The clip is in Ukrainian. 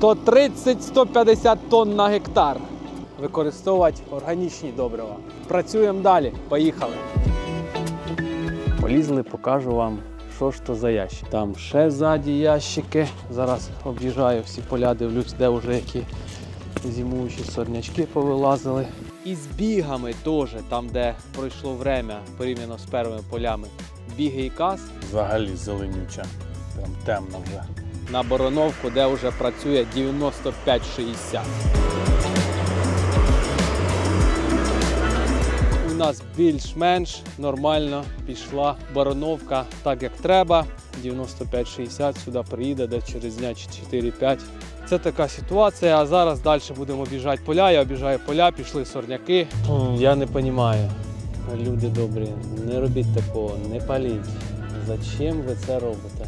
130-150 тонн на гектар. Використовувати органічні добрива. Працюємо далі. Поїхали. Полізли, покажу вам, що ж то за ящик. Там ще ззаді ящики. Зараз об'їжджаю всі поля, дивлюсь, де вже які зимуючі сорнячки повилазили. І з бігами теж, там, де пройшло время порівняно з первими полями. Біги і каз Взагалі зеленюча. Прям темно вже. На Бороновку, де вже працює 95-60. У нас більш-менш нормально пішла Бороновка так, як треба. 95-60 сюди приїде десь через дня 4-5. Це така ситуація. А зараз далі будемо об'їжджати поля. Я об'їжджаю поля, пішли сорняки. Я не розумію. Люди добрі, не робіть такого, не паліть. Зачем ви це робите?